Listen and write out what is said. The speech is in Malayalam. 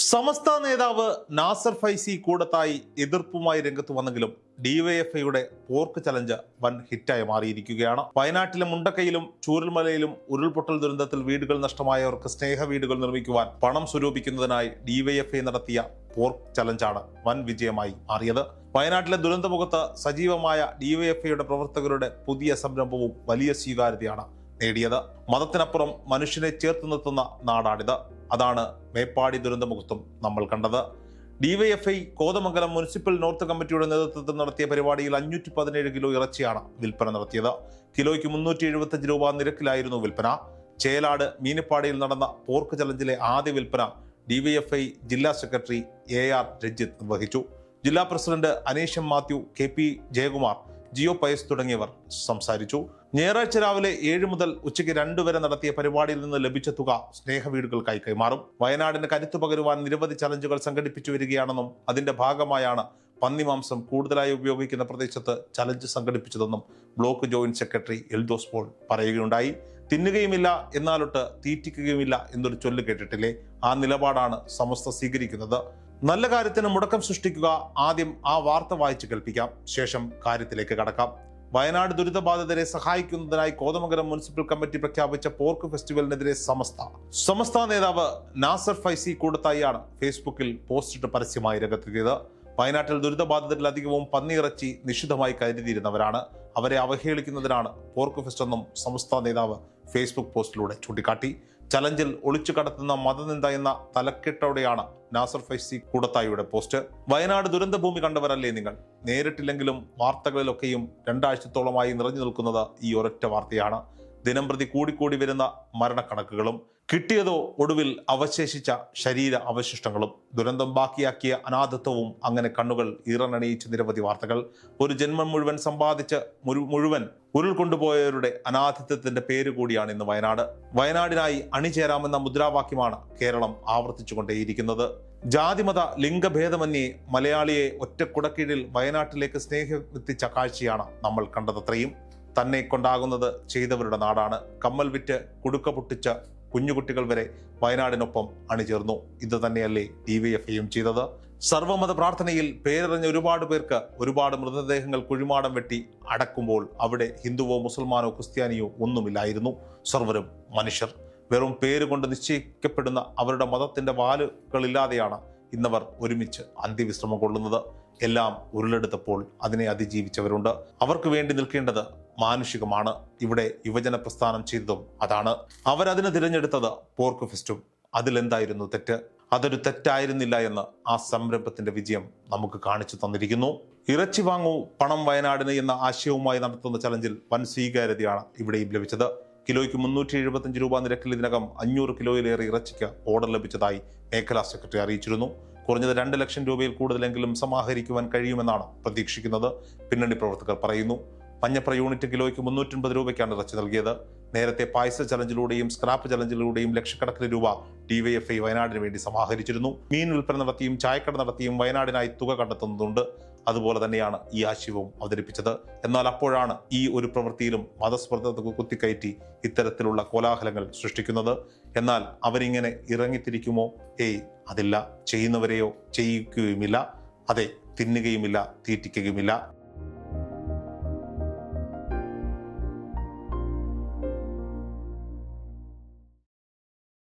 സമസ്ത നേതാവ് നാസർ ഫൈസി കൂടത്തായി എതിർപ്പുമായി രംഗത്ത് വന്നെങ്കിലും ഡിവൈഎഫ്ഐയുടെ പോർക്ക് ചലഞ്ച് വൻ ഹിറ്റായി മാറിയിരിക്കുകയാണ്. വയനാട്ടിലെ മുണ്ടക്കയിലും ചൂരൽമലയിലും ഉരുൾപൊട്ടൽ ദുരന്തത്തിൽ വീടുകൾ നഷ്ടമായവർക്ക് സ്നേഹ വീടുകൾ നിർമ്മിക്കുവാൻ പണം സ്വരൂപിക്കുന്നതിനായി ഡിവൈഎഫ്ഐ നടത്തിയ പോർക്ക് ചലഞ്ചാണ് വൻ വിജയമായി മാറിയത്. വയനാട്ടിലെ ദുരന്തമുഖത്ത് സജീവമായ ഡിവൈഎഫ്ഐയുടെ പ്രവർത്തകരുടെ പുതിയ സംരംഭവും വലിയ സ്വീകാര്യതയാണ് നേടിയത്. മതത്തിനപ്പുറം മനുഷ്യനെ ചേർത്ത് നിർത്തുന്ന നാടാണിത്. അതാണ് മേപ്പാടി ദുരന്തമുഖത്തും നമ്മൾ കണ്ടത്. ഡിവൈഎഫ്ഐ കോതമംഗലം മുനിസിപ്പൽ നോർത്ത് കമ്മിറ്റിയുടെ നേതൃത്വത്തിൽ നടത്തിയ പരിപാടിയിൽ അഞ്ഞൂറ്റി പതിനേഴ് കിലോ ഇറച്ചിയാണ് വിൽപ്പന നടത്തിയത്. കിലോയ്ക്ക് മുന്നൂറ്റി എഴുപത്തഞ്ച് രൂപ നിരക്കിലായിരുന്നു വിൽപ്പന. ചേലാട് മീനപ്പാടിയിൽ നടന്ന പോർക്ക് ചലഞ്ചിലെ ആദ്യ വിൽപ്പന ഡിവൈഎഫ്ഐ ജില്ലാ സെക്രട്ടറി എ ആർ രഞ്ജിത്ത് നിർവഹിച്ചു. ജില്ലാ പ്രസിഡന്റ് അനീഷം മാത്യു കെ പി ജയകുമാർ ജിയോ പയസ് തുടങ്ങിയവർ സംസാരിച്ചു. ഞായറാഴ്ച രാവിലെ ഏഴ് മുതൽ ഉച്ചയ്ക്ക് രണ്ട് വരെ നടത്തിയ പരിപാടിയിൽ നിന്ന് ലഭിച്ച തുക സ്നേഹ വീടുകൾക്കായി കൈമാറും. വയനാടിന് കരുത്തു പകരുവാൻ നിരവധി ചലഞ്ചുകൾ സംഘടിപ്പിച്ചു വരികയാണെന്നും അതിന്റെ ഭാഗമായാണ് പന്നിമാംസം കൂടുതലായി ഉപയോഗിക്കുന്ന പ്രദേശത്ത് challenge സംഘടിപ്പിച്ചതെന്നും block joint secretary Eldhose Paul പറയുകയുണ്ടായി. തിന്നുകയുമില്ല എന്നാലൊട്ട് തീറ്റിക്കുകയുമില്ല എന്നൊരു ചൊല്ല് കേട്ടിട്ടില്ലേ? ആ നിലപാടാണ് സമസ്ത സ്വീകരിക്കുന്നത്. നല്ല കാര്യത്തിന് മുടക്കം സൃഷ്ടിക്കുക ആദ്യം ആ വാർത്ത വായിച്ച് കേൾപ്പിക്കാം. ശേഷം കാര്യത്തിലേക്ക് കടക്കാം. വയനാട് ദുരിതബാധിതരെ സഹായിക്കുന്നതിനായി കോതമംഗലം മുനിസിപ്പൽ കമ്മിറ്റി പ്രഖ്യാപിച്ച പോർക്ക് ഫെസ്റ്റിവലിനെതിരെ സമസ്ത. സമസ്ത നേതാവ് നാസർ ഫൈസി കൂടത്തായിയാണ് ഫേസ്ബുക്കിൽ പോസ്റ്റിട്ട് പരസ്യമായി രംഗത്തെത്തിയത്. വയനാട്ടിൽ ദുരിതബാധിതരിൽ അധികവും പന്നിയിറച്ചി നിഷിദ്ധമായി കരുതിയിരുന്നവരാണ്. അവരെ അവഹേളിക്കുന്നതിനാണ് പോർക്ക് ഫെസ്റ്റ് എന്നും സമസ്ത നേതാവ് ഫേസ്ബുക്ക് പോസ്റ്റിലൂടെ ചൂണ്ടിക്കാട്ടി. ചലഞ്ചിൽ ഒളിച്ചു കടത്തുന്ന മതനിന്ദ എന്ന തലക്കെട്ടോടെയാണ് നാസർ ഫൈസി കൂടത്തായിയുടെ പോസ്റ്റ്. വയനാട് ദുരന്തഭൂമി കണ്ടവരല്ലേ നിങ്ങൾ? നേരിട്ടില്ലെങ്കിലും വാർത്തകളിലൊക്കെയും രണ്ടാഴ്ചത്തോളമായി നിറഞ്ഞു നിൽക്കുന്നത് ഈ ഒരൊറ്റ വാർത്തയാണ്. ദിനംപ്രതി കൂടിക്കൂടി വരുന്ന മരണക്കണക്കുകളും കിട്ടിയതോ ഒടുവിൽ അവശേഷിച്ച ശരീര അവശിഷ്ടങ്ങളും ദുരന്തം ബാക്കിയാക്കിയ അനാഥത്വവും അങ്ങനെ കണ്ണുകൾ ഈറനണിയിച്ച നിരവധി വാർത്തകൾ. ഒരു ജന്മം മുഴുവൻ സമ്പാദിച്ച് മുഴുവൻ ഉരുൾ കൊണ്ടുപോയവരുടെ അനാഥിത്വത്തിന്റെ പേര് കൂടിയാണ് ഇന്ന് വയനാട്. വയനാടിനായി അണിചേരാമെന്ന മുദ്രാവാക്യമാണ് കേരളം ആവർത്തിച്ചുകൊണ്ടേയിരിക്കുന്നത്. ജാതിമത ലിംഗഭേദമന്യേ മലയാളിയെ ഒറ്റക്കുടക്കീഴിൽ വയനാട്ടിലേക്ക് സ്നേഹമെത്തിച്ച കാഴ്ചയാണ് നമ്മൾ കണ്ടതത്രയും തന്നെ കൊണ്ടാകുന്നത് ചെയ്തവരുടെ നാടാണ്. കമ്മൽ വിറ്റ് കുടുക്ക പൊട്ടിച്ച കുഞ്ഞുകുട്ടികൾ വരെ വയനാടിനൊപ്പം അണിചേർന്നു. ഇത് തന്നെയല്ലേ ഡി വൈ എഫ് ഐയും ചെയ്തത്. സർവമത പ്രാർത്ഥനയിൽ പേരറിഞ്ഞ ഒരുപാട് പേർക്ക് ഒരുപാട് മൃതദേഹങ്ങൾ കുഴിമാടം വെട്ടി അടക്കുമ്പോൾ അവിടെ ഹിന്ദുവോ മുസൽമാനോ ക്രിസ്ത്യാനിയോ ഒന്നുമില്ലായിരുന്നു. സർവരും മനുഷ്യർ. വെറും പേര് കൊണ്ട് നിശ്ചയിക്കപ്പെടുന്ന അവരുടെ മതത്തിന്റെ വാലുകളില്ലാതെയാണ് ഇന്നവർ ഒരുമിച്ച് അന്ത്യവിശ്രമം കൊള്ളുന്നത് എല്ലാം ഉരുളെടുത്തപ്പോൾ അതിനെ അതിജീവിച്ചവരുണ്ട്. അവർക്ക് വേണ്ടി നിൽക്കേണ്ടത് മാനുഷികമാണ്. ഇവിടെ യുവജന പ്രസ്ഥാനം ചെയ്തതും അതാണ്. അവരതിന് തിരഞ്ഞെടുത്തത് പോർക്ക് ഫെസ്റ്റും അതിലെന്തായിരുന്നു തെറ്റ്? അതൊരു തെറ്റായിരുന്നില്ല എന്ന് ആ സംരംഭത്തിന്റെ വിജയം നമുക്ക് കാണിച്ചു തന്നിരിക്കുന്നു. ഇറച്ചി വാങ്ങൂ പണം വയനാടിന് എന്ന ആശയവുമായി നടത്തുന്ന ചലഞ്ചിൽ വൻ സ്വീകാര്യതയാണ് ഇവിടെയും ലഭിച്ചത്. കിലോയ്ക്ക് മുന്നൂറ്റി എഴുപത്തഞ്ച് രൂപ നിരക്കിൽ ഇതിനകം അഞ്ഞൂറ് കിലോയിലേറെ ഇറച്ചിക്ക് ഓർഡർ ലഭിച്ചതായി മേഖലാ സെക്രട്ടറി അറിയിച്ചിരുന്നു. കുറഞ്ഞത് രണ്ട് ലക്ഷം രൂപയിൽ കൂടുതലെങ്കിലും സമാഹരിക്കുവാൻ കഴിയുമെന്നാണ് പ്രതീക്ഷിക്കുന്നത്. പിന്നണി പ്രവർത്തകർ പറയുന്നു മഞ്ഞപ്ര യൂണിറ്റ് കിലോയ്ക്ക് മുന്നൂറ്റൻപത് രൂപയ്ക്കാണ് ഇറച്ചി നൽകിയത്. നേരത്തെ പായസ ചലഞ്ചിലൂടെയും സ്ക്രാപ്പ് ചലഞ്ചിലൂടെയും ലക്ഷക്കണക്കിന് രൂപ ഡിവൈഎഫ്ഐ വയനാടിന് വേണ്ടി സമാഹരിച്ചിരുന്നു. മീൻ വിൽപ്പന നടത്തിയും ചായക്കട നടത്തിയും വയനാടിനായി തുക കണ്ടെത്തുന്നതുണ്ട് അതുപോലെ തന്നെയാണ് ഈ ആശയവും അവതരിപ്പിച്ചത്. എന്നാൽ അപ്പോഴാണ് ഈ ഒരു പ്രവൃത്തിയിലും മതസ്പർദ്ധത കുത്തിക്കയറ്റി ഇത്തരത്തിലുള്ള കോലാഹലങ്ങൾ സൃഷ്ടിക്കുന്നത്. എന്നാൽ അവരിങ്ങനെ ഇറങ്ങിത്തിരിക്കുമോ? ഏയ് അതില്ല. ചെയ്യുന്നവരെയോ ചെയ്യിക്കുകയുമില്ല. അതെ തിന്നുകയുമില്ല തീറ്റിക്കുകയുമില്ല.